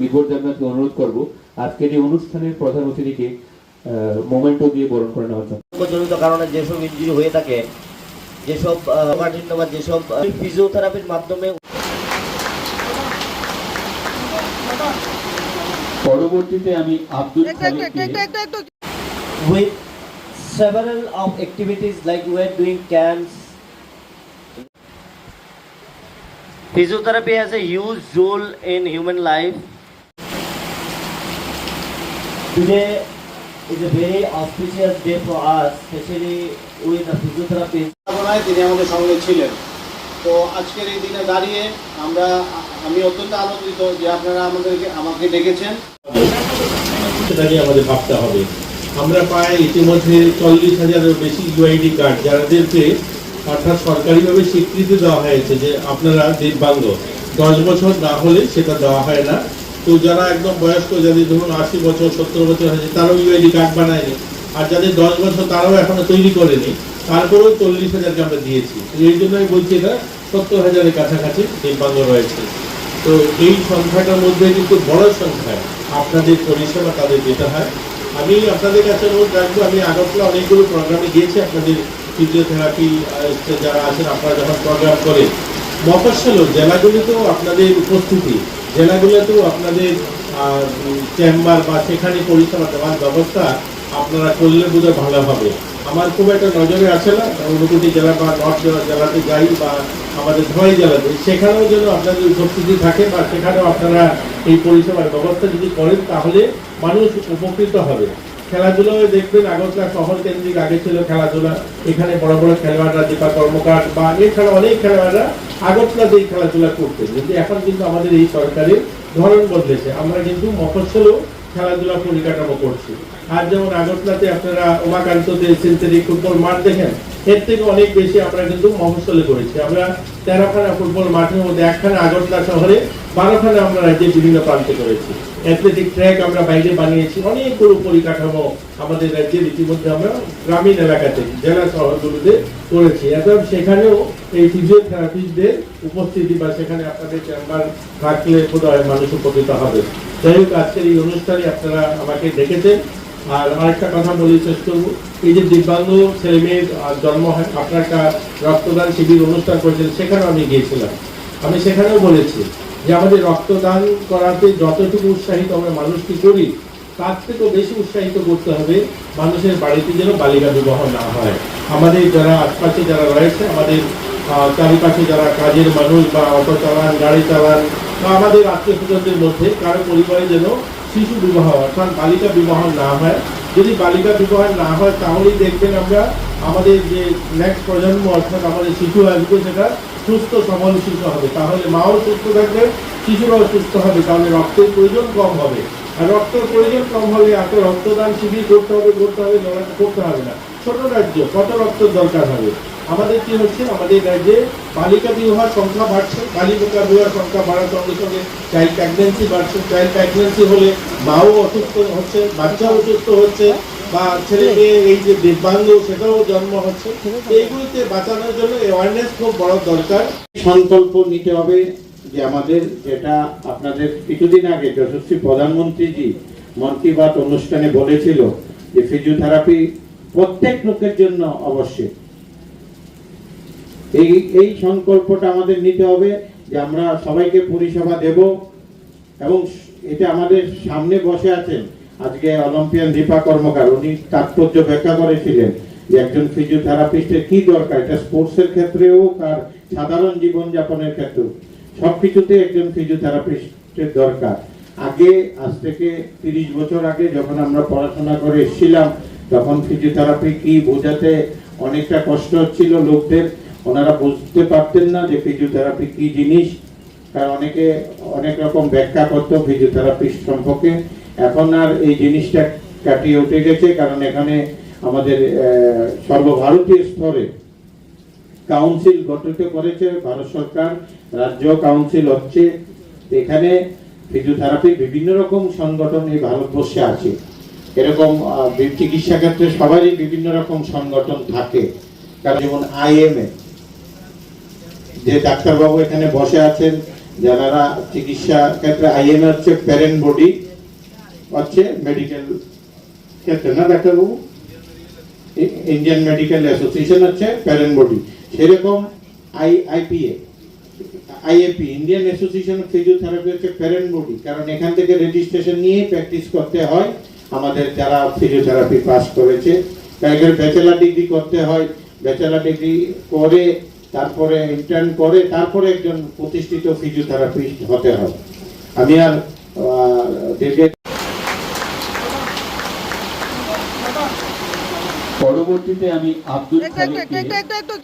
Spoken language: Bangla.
বিভোর জান্নাতকে অনুরোধ করব আজকের এই অনুষ্ঠানের প্রধান অতিথিকে মোমেন্টো দিয়ে বরণ করে নেওয়ার জন্য জনিত কারণে যেসব ইনজুরি হয়ে থাকে যেসব বা যেসব ফিজিওথেরাপির মাধ্যমে পরবর্তীতে আমি Abdul with several of activities like we are doing camps. Physiotherapy has a huge role in human life. Today is a very auspicious day for us, especially with the তিনি আমাদের সঙ্গে ছিলেন। তো আজকের এই দিনে দাঁড়িয়ে আমরা আমি অত্যন্ত আনন্দিত যে আপনারা আমাদেরকে আমাকে ডেকেছেন। সেটা নিয়ে আমাদের ভাবতে হবে। আমরা প্রায় ইতিমধ্যে চল্লিশ হাজারের বেশি ইউআইডি কার্ড যাদেরকে অর্থাৎ সরকারিভাবে স্বীকৃতি দেওয়া হয়েছে যে আপনারা দিব্যাঙ্গ দশ বছর না হলে সেটা দেওয়া হয় না। তো যারা একদম বয়স্ক, যাদের ধরুন আশি বছর, সত্তর বছর হয়েছে তারাও ইউআইডি কার্ড বানায়নি। আর যাদের দশ বছর, তারাও এখনও তৈরি করেনি। তারপরেও চল্লিশ হাজারকে আমরা দিয়েছি। তো জন্য আমি বলছি এটা সত্তর হাজারের কাছাকাছি দিব্যাঙ্গ রয়েছে। তো এই সংখ্যাটার মধ্যে কিন্তু বড় সংখ্যায় আপনাদের পরিষেবা, তাদের যেতে হয়। আমি আপনাদের কাছে অনুরোধ রাখব, আমি আগরতলা অনেকগুলো প্রোগ্রামে গিয়েছি, আপনাদের ফিজিওথেরাপি যারা আছেন, আপনারা যখন প্রোগ্রাম করেন। মফস্বল জেলাগুলিতেও আপনাদের উপস্থিতি জেলাগুলোতেও আপনাদের চেম্বার বা সেখানে পরিষেবা দেওয়ার ব্যবস্থা আপনারা করলে বোধহয় ভালো হবে। আমার খুব একটা নজরে আসে না ঊনকোটি জেলা বা নর্থ জেলাতে যাই বা আমাদের ধলাই জেলাতে সেখানেও যেন আপনাদের উপস্থিতি থাকে বা সেখানেও আপনারা এই পরিষেবার ব্যবস্থা যদি করেন, তাহলে মানুষ উপকৃত হবে। খেলাধুলায় দেখবেন আগরতলা শহর কেন্দ্রিক আগে ছিল খেলাধুলা, এখানে বড় বড় খেলোয়াড়রা, দীপা কর্মকার বা এছাড়া অনেক খেলোয়াড়রা আগরতলা দিয়ে খেলাধুলা করতেন। কিন্তু এখন কিন্তু আমাদের এই সরকারের ধরন বদলেছে। আমরা কিন্তু মফস্বলেও খেলাধুলা পরিকাঠামো করছি। আর যেমন আগরতলাতে আপনারা উমাকান্ততে সিনথেটিক ফুটবল মাঠ দেখেন, এর থেকে অনেক বেশি আমরা কিন্তু মফস্বলে করেছি আমরা তেরোখানা ফুটবল মাঠের মধ্যে একখানা আগরতলা শহরে, বারোখানা আমরা রাজ্যের বিভিন্ন প্রান্তে করেছি। অ্যাথলেটিক ট্র্যাক আমরা বাইরে বানিয়েছি অনেকগুলো পরিকাঠামো আমাদের রাজ্যের ইতিমধ্যে আমরা গ্রামীণ এলাকাতে, জেলা শহরগুলোতে করেছি। এবং সেখানেও এই ফিজিওথেরাপিস্টদের উপস্থিতি বা সেখানে আপনাদের চেম্বার থাকলে বোধহয় মানুষ উপকৃত হবে। যাই হোক, আজকের এই অনুষ্ঠানে আপনারা আমাকে ডেকেছেন আর আরেকটা কথা বলি, শেষ করব। এই যে দিব্যাঙ্গ ছেলে মেয়ের জন্ম হয়, আপনার একটা রক্তদান শিবির অনুষ্ঠান করেছেন সেখানেও আমি গিয়েছিলাম। আমি সেখানেও বলেছি যে আমাদের রক্তদান করাতে যতটুকু উৎসাহিত আমরা মানুষকে করি, তার থেকেও বেশি উৎসাহিত করতে হবে মানুষের বাড়িতে যেন বালিকা বিবাহ না হয়। আমাদের যারা আশপাশে যারা রয়েছে, আমাদের চারিপাশে যারা কাজের মানুষ বা অটো চালান, গাড়ি চালান বা আমাদের আত্মীয় স্বজনদের মধ্যে, কারও পরিবারে যেন শিশু বিবাহ, অর্থাৎ বালিকা বিবাহ না হয়। যদি বালিকা বিবাহ না হয়, তাহলেই দেখবেন আমরা আমাদের যে নেক্সট প্রজন্ম, অর্থাৎ আমাদের শিশু আসবে, সেটা সুস্থ, সবল শিশু হবে। তাহলে মাও সুস্থ থাকবে, শিশুরাও সুস্থ হবে। তাহলে রক্তের প্রয়োজন কম হবে। আর রক্তের প্রয়োজন কম হলে এত রক্তদান শিবির করতে হবে করতে হবে করতে হবে না। ছোট রাজ্য, কত রক্তের দরকার হবে? আমাদের কি হচ্ছে? আমাদের রাজ্যে বালিকা বিবাহ সংখ্যা বাড়ছে, বালিকা বিবাহ সংখ্যা বাড়ার সঙ্গে সঙ্গে চাইল্ড প্রেগনেন্সি বাড়ছে। চাইল্ড প্রেগনেন্সি হলে মাও অসুস্থ হচ্ছে, বাচ্চাও অসুস্থ হচ্ছে, বা ছেলে এই যে দিব্যাঙ্গ, সেটাও জন্ম হচ্ছে। এইগুলোতে বাঁচানোর জন্য অ্যাওয়ারনেস খুব বড় দরকার। সংকল্প নিতে হবে যে আমাদের যেটা আপনাদের কিছুদিন আগে যশস্বী প্রধানমন্ত্রীজি মন কি বাত অনুষ্ঠানে বলেছিল যে ফিজিওথেরাপি প্রত্যেক লোকের জন্য অবশ্যই। এই এই সংকল্পটা আমাদের নিতে হবে যে আমরা সবাইকে পরিষেবা দেব এবং এটা আমাদের সামনে বসে আছেন। আজকে অলিম্পিয়ান দীপা কর্মকার, উনি তাৎপর্য ব্যাখ্যা করেছিলেন যে একজন ফিজিওথেরাপিস্টের কি দরকার, এটা স্পোর্টসের ক্ষেত্রে হোক আর সাধারণ জীবনযাপনের ক্ষেত্রেও সবকিছুতে একজন ফিজিওথেরাপিস্টের দরকার। আগে, আজ থেকে তিরিশ বছর আগে যখন আমরা পড়াশোনা করে এসেছিলাম, তখন ফিজিওথেরাপি কি বোঝাতে অনেকটা কষ্ট হচ্ছিল লোকদের ওনারা বুঝতে পারতেন না যে ফিজিওথেরাপি কি জিনিস। কারণ অনেকে অনেক রকম ব্যাখ্যা করতো ফিজিওথেরাপিস্ট সম্পর্কে। এখন আর এই জিনিসটা কাটিয়ে উঠে গেছে, কারণ এখানে আমাদের সর্বভারতীয় স্তরে কাউন্সিল গঠিত করেছে ভারত সরকার, রাজ্য কাউন্সিল হচ্ছে। এখানে ফিজিওথেরাপি বিভিন্ন রকম সংগঠন এই ভারতবর্ষে আছে। এরকম চিকিৎসা ক্ষেত্রে সবারই বিভিন্ন রকম সংগঠন থাকে। কারণ যেমন আইএমএ যে ডাক্তারবাবু এখানে বসে আছেন যারা চিকিৎসা ক্ষেত্রে আইএন হচ্ছে প্যারেন্ট বডি হচ্ছে মেডিকেল ক্ষেত্রে, না ডাক্তারবাবু? ইন্ডিয়ান মেডিকেল অ্যাসোসিয়েশন হচ্ছে প্যারেন্ট বডি সেরকম I IPA IAP Indian association of physiotherapy হচ্ছে প্যারেন্ট বডি কারণ এখান থেকে রেজিস্ট্রেশন নিয়ে প্র্যাকটিস করতে হয়। আমাদের যারা ফিজিওথেরাপি পাস করেছে ব্যাচেলার ডিগ্রি করতে হয়। ব্যাচেলার ডিগ্রি করে তারপরে ইন্টার্ন করে তারপরে একজন প্রতিষ্ঠিত ফিজিওথেরাপিস্ট হতে হবে। আমি আর দীর্ঘ পরবর্তীতে আমি আব্দুল